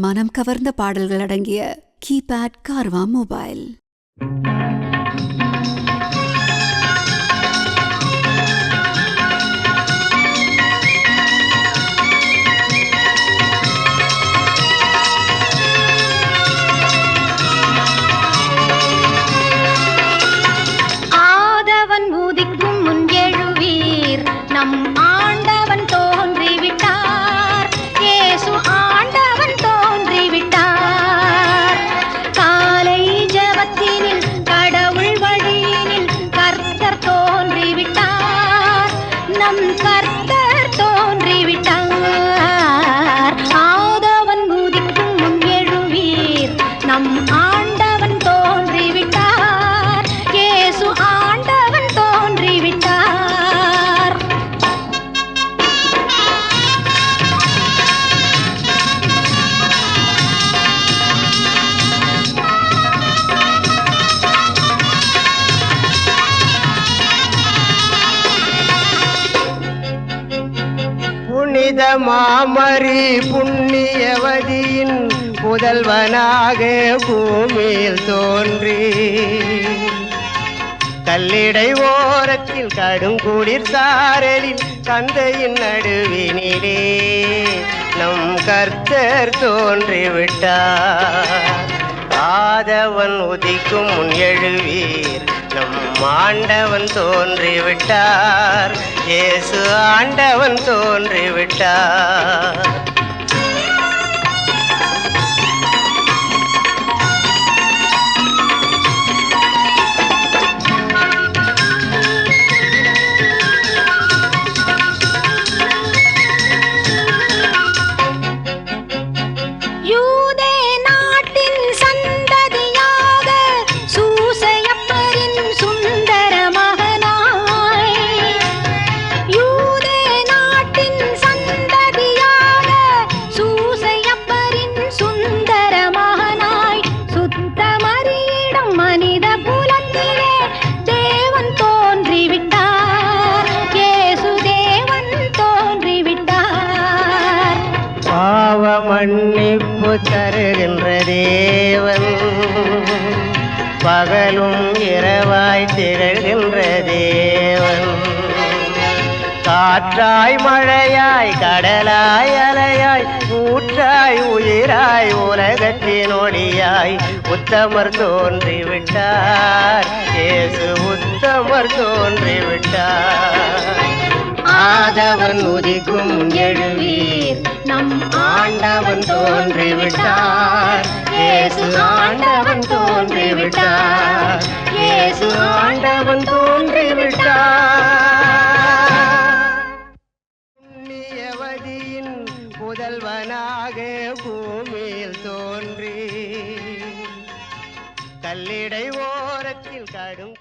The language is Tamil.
மனம் கவர்ந்த பாடல்கள் அடங்கிய கீபேட் கார்வா மொபைல். நம் கர்த்தர் புனித மாமரி புண்ணியவதியின் புதல்வனாக பூமியில் தோன்றி. கல்லிடை ஓரத்தில் கடுங்குளிர் சாரலில் தந்தையின் நடுவினிலே நம் கர்த்தர் தோன்றிவிட்டார். ஆதவன் உதிக்கும் முன் எழுவீர். நம் ஆண்டவன் தோன்றிவிட்டார். இயேசு ஆண்டவன் தோன்றிவிட்டார். மனித குலத்திலே தேவன் தோன்றிவிட்டார். இயேசு தேவன் தோன்றிவிட்டார். பாவ மன்னிப்பு தருகின்ற தேவன். பகலும் இரவாய் திரழ்கின்ற தேவன். காற்றாய் மழையாய் கடலாய் அலையாய் உலகத்தின் ஒளியாய் உத்தமர் தோன்றிவிட்டார். இயேசு உத்தமர் தோன்றிவிட்டார். ஆதவன் உதிக்கும் எழுவீர். நம் ஆண்டவன் தோன்றிவிட்டார். இயேசு ஆண்டவன் தோன்றிவிட்டார். இயேசு ஆண்டவன் தோன்றிவிட்டார். பூமியில் தோன்றி கல்லிடை ஓரத்தில் கடும்